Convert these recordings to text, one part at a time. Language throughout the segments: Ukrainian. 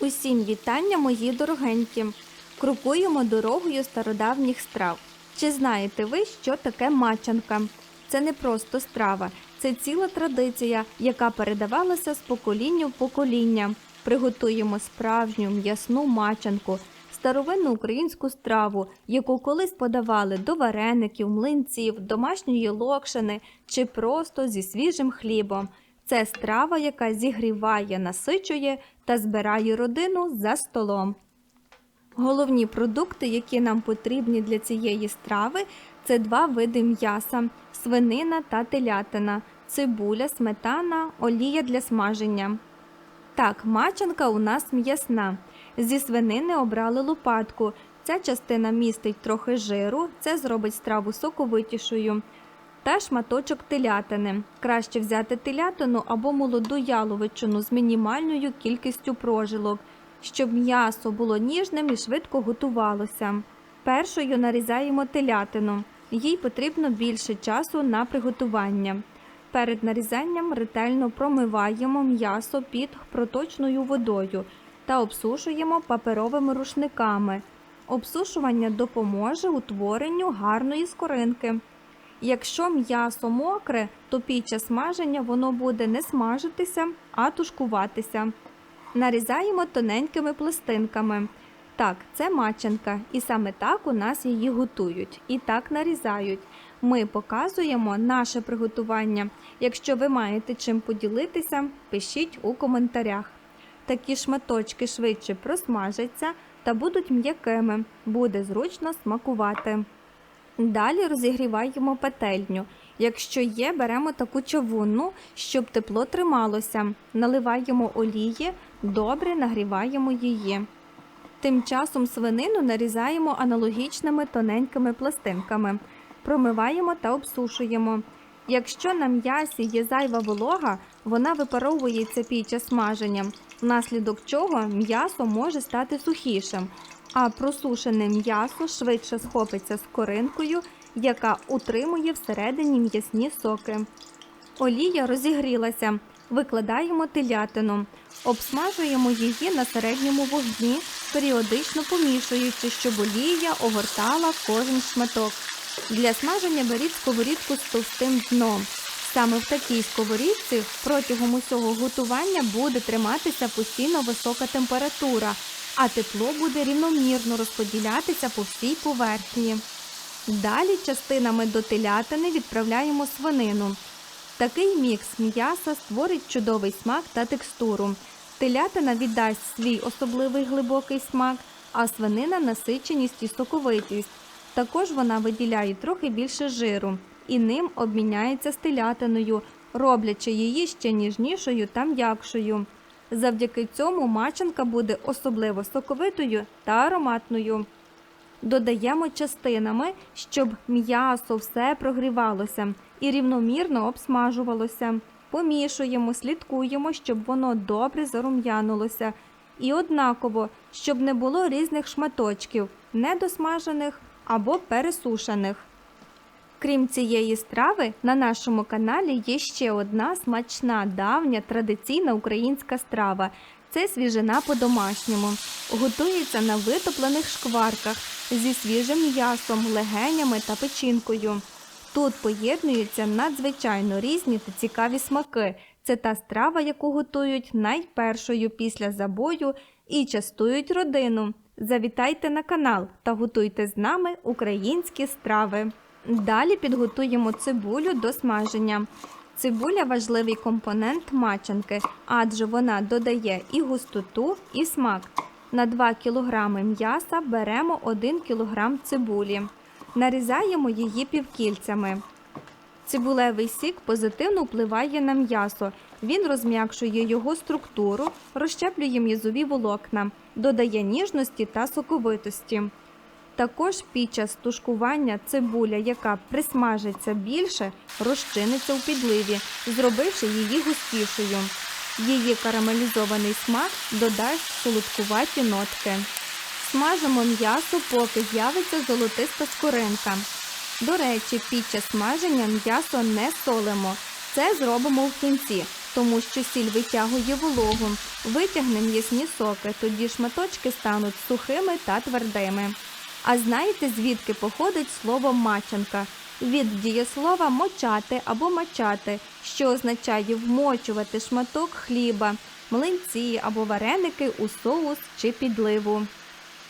Усім вітання, мої дорогенькі! Крокуємо дорогою стародавніх страв. Чи знаєте ви, що таке мачанка? Це не просто страва, це ціла традиція, яка передавалася з покоління в покоління. Приготуємо справжню м'ясну мачанку, старовинну українську страву, яку колись подавали до вареників, млинців, домашньої локшини чи просто зі свіжим хлібом. Це страва, яка зігріває, насичує та збирає родину за столом. Головні продукти, які нам потрібні для цієї страви, це два види м'яса: свинина та телятина, цибуля, сметана, олія для смаження. Так, мачанка у нас м'ясна. Зі свинини обрали лопатку. Ця частина містить трохи жиру, це зробить страву соковитішою. Та шматочок телятини. Краще взяти телятину або молоду яловичину з мінімальною кількістю прожилок, щоб м'ясо було ніжним і швидко готувалося. Першою нарізаємо телятину. Їй потрібно більше часу на приготування. Перед нарізанням ретельно промиваємо м'ясо під проточною водою та обсушуємо паперовими рушниками. Обсушування допоможе утворенню гарної скоринки. Якщо м'ясо мокре, то під час смаження воно буде не смажитися, а тушкуватися. Нарізаємо тоненькими пластинками. Так, це мачанка, і саме так у нас її готують і так нарізають. Ми показуємо наше приготування. Якщо ви маєте чим поділитися, пишіть у коментарях. Такі шматочки швидше просмажаться та будуть м'якими, буде зручно смакувати. Далі розігріваємо петельню. Якщо є, беремо таку чавунну, щоб тепло трималося. Наливаємо олії, добре нагріваємо її. Тим часом свинину нарізаємо аналогічними тоненькими пластинками, промиваємо та обсушуємо. Якщо на м'ясі є зайва волога, вона випаровується під час смаження, внаслідок чого м'ясо може стати сухішим, а просушене м'ясо швидше схопиться з коринкою, яка утримує всередині м'ясні соки. Олія розігрілася. Викладаємо телятину, обсмажуємо її на середньому вогні, періодично помішуючи, щоб олія огортала кожен шматок. Для смаження беріть сковорідку з товстим дном. Саме в такій сковорідці протягом усього готування буде триматися постійно висока температура, а тепло буде рівномірно розподілятися по всій поверхні. Далі частинами до телятини відправляємо свинину. Такий мікс м'яса створить чудовий смак та текстуру. Телятина віддасть свій особливий глибокий смак, а свинина насиченість і соковитість. Також вона виділяє трохи більше жиру і ним обміняється з телятиною, роблячи її ще ніжнішою та м'якшою. Завдяки цьому мачанка буде особливо соковитою та ароматною. Додаємо частинами, щоб м'ясо все прогрівалося і рівномірно обсмажувалося. Помішуємо, слідкуємо, щоб воно добре зарум'янулося. І однаково, щоб не було різних шматочків, недосмажених або пересушених. Крім цієї страви, на нашому каналі є ще одна смачна, давня, традиційна українська страва. Це свіжина по-домашньому. Готується на витоплених шкварках зі свіжим м'ясом, легенями та печінкою. Тут поєднуються надзвичайно різні та цікаві смаки. Це та страва, яку готують найпершою після забою і частують родину. Завітайте на канал та готуйте з нами українські страви. Далі підготуємо цибулю до смаження. Цибуля важливий компонент мачанки, адже вона додає і густоту, і смак. На 2 кг м'яса беремо 1 кг цибулі. Нарізаємо її півкільцями. Цибулевий сік позитивно впливає на м'ясо. Він розм'якшує його структуру, розщеплює м'язові волокна, додає ніжності та соковитості. Також під час тушкування цибуля, яка присмажиться більше, розчиниться у підливі, зробивши її густішою. Її карамелізований смак додасть солодкуваті нотки. Смажимо м'ясо, поки з'явиться золотиста скоринка. До речі, під час смаження м'ясо не солимо. Це зробимо в кінці, тому що сіль витягує вологу, витягне м'ясні соки, тоді шматочки стануть сухими та твердими. А знаєте, звідки походить слово мачанка? Від дієслова мочати або мачати, що означає вмочувати шматок хліба, млинці або вареники у соус чи підливу.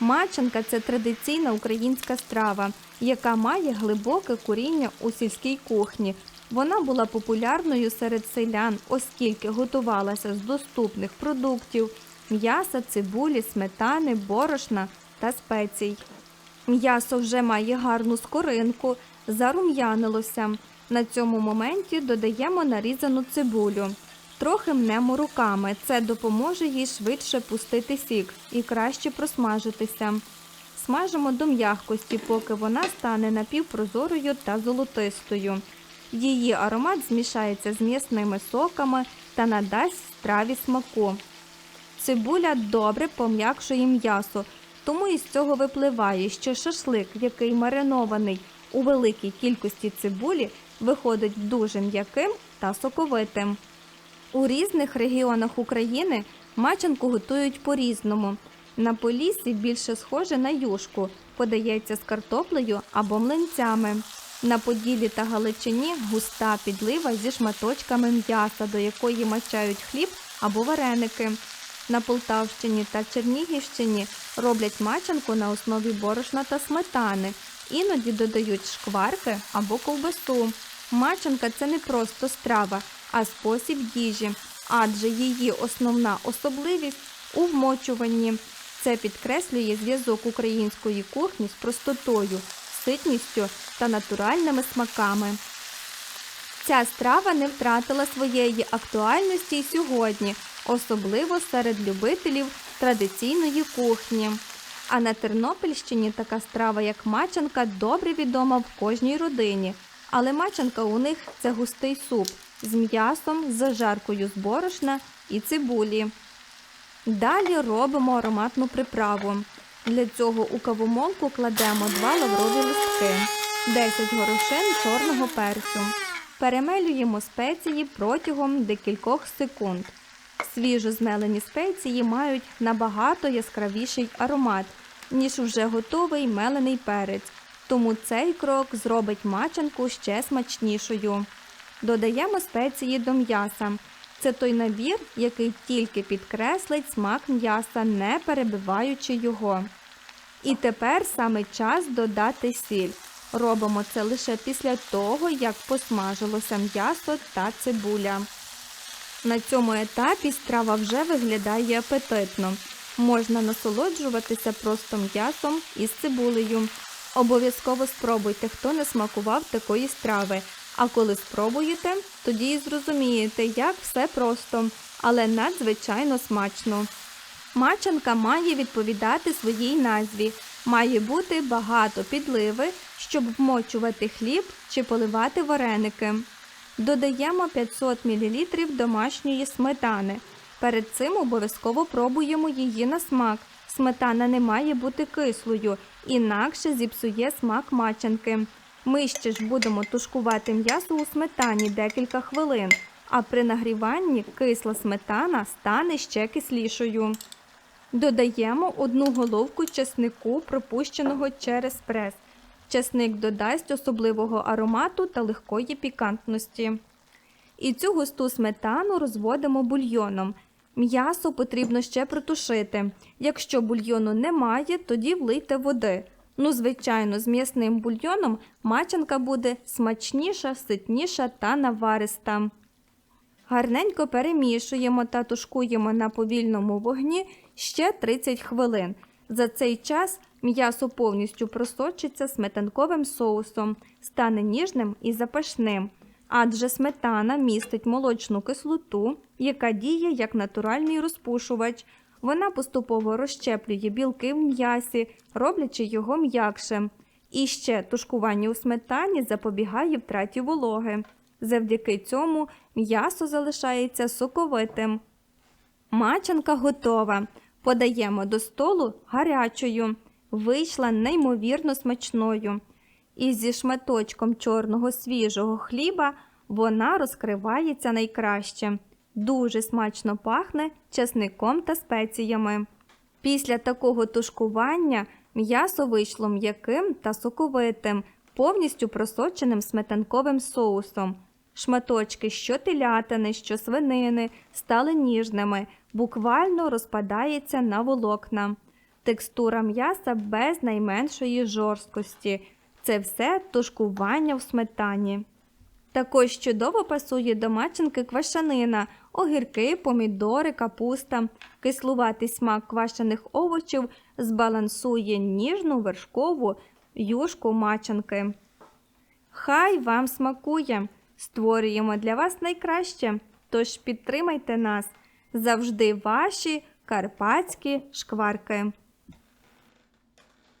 Мачанка це традиційна українська страва, яка має глибоке коріння у сільській кухні. Вона була популярною серед селян, оскільки готувалася з доступних продуктів м'яса, цибулі, сметани, борошна та спецій. М'ясо вже має гарну скоринку, зарум'янилося. На цьому моменті додаємо нарізану цибулю. Трохи мнемо руками. Це допоможе їй швидше пустити сік і краще просмажитися. Смажимо до м'якості, поки вона стане напівпрозорою та золотистою. Її аромат змішається з м'ясними соками та надасть страві смаку. Цибуля добре пом'якшує м'ясо, тому із цього випливає, що шашлик, який маринований у великій кількості цибулі, виходить дуже м'яким та соковитим. У різних регіонах України мачанку готують по-різному. На Поліссі більше схоже на юшку, подається з картоплею або млинцями. На Поділі та Галичині густа підлива зі шматочками м'яса, до якої мачають хліб або вареники. На Полтавщині та Чернігівщині роблять мачанку на основі борошна та сметани. Іноді додають шкварки або ковбасу. Мачанка це не просто страва, а спосіб їжі, адже її основна особливість у вмочуванні. Це підкреслює зв'язок української кухні з простотою, ситністю та натуральними смаками. Ця страва не втратила своєї актуальності й сьогодні, особливо серед любителів традиційної кухні. А на Тернопільщині така страва, як мачанка, добре відома в кожній родині. Але мачанка у них це густий суп з м'ясом, з зажаркою з борошна і цибулі. Далі робимо ароматну приправу. Для цього у кавомолку кладемо 2 лаврові листки, 10 горошин чорного перцю. Перемелюємо спеції протягом декількох секунд. Свіжо змелені спеції мають набагато яскравіший аромат, ніж вже готовий мелений перець, тому цей крок зробить мачанку ще смачнішою. Додаємо спеції до м'яса. Це той набір, який тільки підкреслить смак м'яса, не перебиваючи його. І тепер саме час додати сіль. Робимо це лише після того, як посмажилося м'ясо та цибуля. На цьому етапі страва вже виглядає апетитно. Можна насолоджуватися просто м'ясом із цибулею. Обов'язково спробуйте, хто не смакував такої страви. А коли спробуєте, тоді і зрозумієте, як все просто, але надзвичайно смачно. Мачанка має відповідати своїй назві. Має бути багато підливи, щоб вмочувати хліб чи поливати вареники. Додаємо 500 мл домашньої сметани. Перед цим обов'язково пробуємо її на смак. Сметана не має бути кислою, інакше зіпсує смак мачанки. Ми ще ж будемо тушкувати м'ясо у сметані декілька хвилин, а при нагріванні кисла сметана стане ще кислішою. Додаємо одну головку чеснику, пропущеного через прес. Чесник додасть особливого аромату та легкої пікантності. І цю густу сметану розводимо бульйоном. М'ясо потрібно ще протушити. Якщо бульйону немає, тоді влийте води. Ну, звичайно, з м'ясним бульйоном мачанка буде смачніша, ситніша та навариста. Гарненько перемішуємо та тушкуємо на повільному вогні ще 30 хвилин. За цей час м'ясо повністю просочиться сметанковим соусом, стане ніжним і запашним, адже сметана містить молочну кислоту, яка діє як натуральний розпушувач. Вона поступово розщеплює білки в м'ясі, роблячи його м'якшим. І ще тушкування у сметані запобігає втраті вологи. Завдяки цьому м'ясо залишається соковитим. Мачанка готова. Подаємо до столу гарячою. Вийшла неймовірно смачною. І зі шматочком чорного свіжого хліба вона розкривається найкраще. Дуже смачно пахне часником та спеціями. Після такого тушкування м'ясо вийшло м'яким та соковитим, повністю просоченим сметанковим соусом. Шматочки що телятини, що свинини стали ніжними, буквально розпадається на волокна. Текстура м'яса без найменшої жорсткості. Це все тушкування в сметані. Також чудово пасує до маченки квашанина, огірки, помідори, капуста. Кислуватий смак квашених овочів збалансує ніжну вершкову юшку мачанки. Хай вам смакує! Створюємо для вас найкраще, тож підтримайте нас завжди ваші карпатські шкварки.